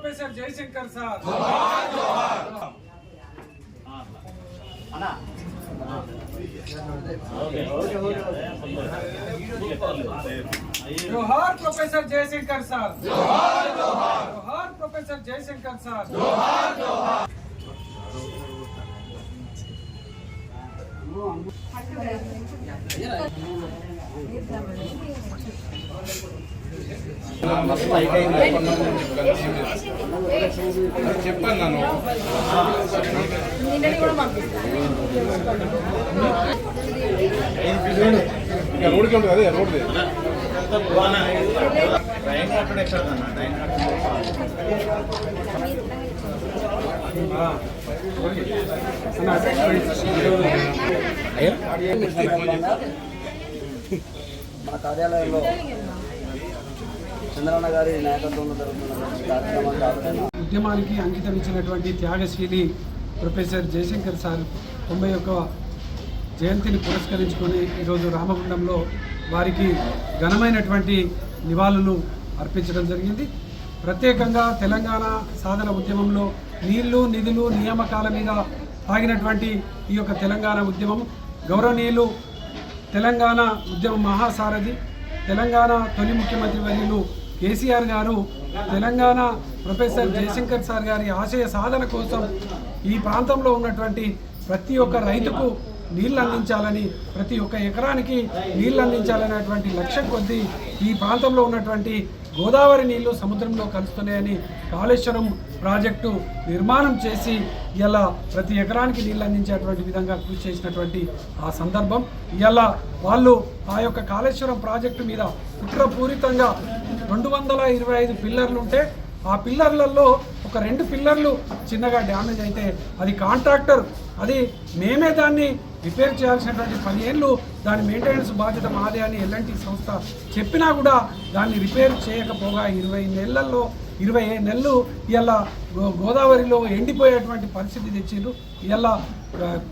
Professor Jayashankar sir जोहार professor Jayashankar sir. जोहार जोहार। जोहार प्रोफेसर जयशंकर सर। जोहार जोहार చెప్పాను నన్ను నిన్నటి కూడా పంపిస్తాను ఇక రోడ్కి ఉంటుంది అదే రోడ్ది మన కార్యాలయంలో చంద్రన్న గారి నాయకత్వంలో జరుగుతున్న ఉద్యమానికి అంకితం ఇచ్చినటువంటి త్యాగశీలి ప్రొఫెసర్ జయశంకర్ సార్ తొంభై ఒక్క జయంతిని పురస్కరించుకొని ఈరోజు రామగుండంలో వారికి ఘనమైనటువంటి నివాళులు అర్పించడం జరిగింది. ప్రత్యేకంగా తెలంగాణ సాధన ఉద్యమంలో నీళ్ళు నిధులు నియామకాల మీద సాగినటువంటి ఈ యొక్క తెలంగాణ ఉద్యమం గౌరవనీయులు తెలంగాణ ఉద్యమ మహాసారథి తెలంగాణ తొలి ముఖ్యమంత్రి వర్యులు కేసీఆర్ గారు తెలంగాణ ప్రొఫెసర్ జయశంకర్ సార్ గారి ఆశయ సాధన కోసం ఈ ప్రాంతంలో ఉన్నటువంటి ప్రతి ఒక్క రైతుకు నీళ్ళు అందించాలని ప్రతి ఒక్క ఎకరానికి నీళ్ళు అందించాలనేటువంటి లక్ష్యం కొద్దీ ఈ ప్రాంతంలో ఉన్నటువంటి గోదావరి నీళ్ళు సముద్రంలో కలుస్తున్నాయని కాళేశ్వరం ప్రాజెక్టు నిర్మాణం చేసి ఇలా ప్రతి ఎకరానికి నీళ్ళు అందించేటువంటి విధంగా కృషి చేసినటువంటి ఆ సందర్భం. ఇలా వాళ్ళు ఆ యొక్క కాళేశ్వరం ప్రాజెక్టు మీద కుట్రపూరితంగా రెండు వందల ఇరవై ఐదు పిల్లర్లు ఉంటే ఆ పిల్లర్లలో ఒక రెండు పిల్లర్లు చిన్నగా డ్యామేజ్ అయితే అది కాంట్రాక్టర్ అది మేమే దాన్ని రిపేర్ చేయాల్సినటువంటి పదిహేళ్ళు దాని మెయింటెనెన్స్ బాధ్యత మాదే అని ఎల్ఎన్టీ సంస్థ చెప్పినా కూడా దాన్ని రిపేర్ చేయకపోగా ఇరవై నెలల్లో ఇరవై నెలలు ఇలా గోదావరిలో ఎండిపోయేటువంటి పరిస్థితి తెచ్చిండ్రు. ఇలా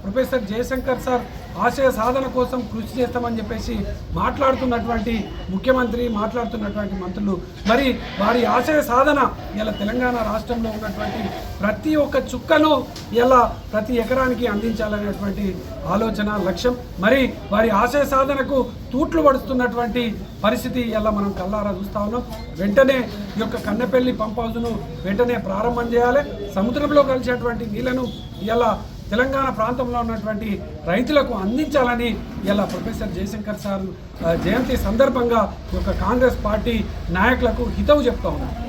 ప్రొఫెసర్ జయశంకర్ సార్ ఆశయ సాధన కోసం కృషి చేస్తామని చెప్పేసి మాట్లాడుతున్నటువంటి ముఖ్యమంత్రి మాట్లాడుతున్నటువంటి మంత్రులు. మరి వారి ఆశయ సాధన ఇలా తెలంగాణ రాష్ట్రంలో ఉన్నటువంటి ప్రతి ఒక్క చుక్కను ఇలా ప్రతి ఎకరానికి అందించాలనేటువంటి ఆలోచన లక్ష్యం. మరి వారి ఆశయ సాధనకు తూట్లు పడుతున్నటువంటి పరిస్థితి ఇలా మనం కల్లారా చూస్తా ఉన్నాం. వెంటనే ఈ యొక్క కన్నెపల్లి పంప్ హౌస్ను వెంటనే ప్రారంభం చేయాలి. సముద్రంలో కలిసేటువంటి నీళ్ళను ఇలా తెలంగాణ ప్రాంతంలో ఉన్నటువంటి రైతులకు అందించాలని ఇలా ప్రొఫెసర్ జయశంకర్ సార్ జయంతి సందర్భంగా ఒక కాంగ్రెస్ పార్టీ నాయకులకు హితవు చెప్తా ఉన్నాం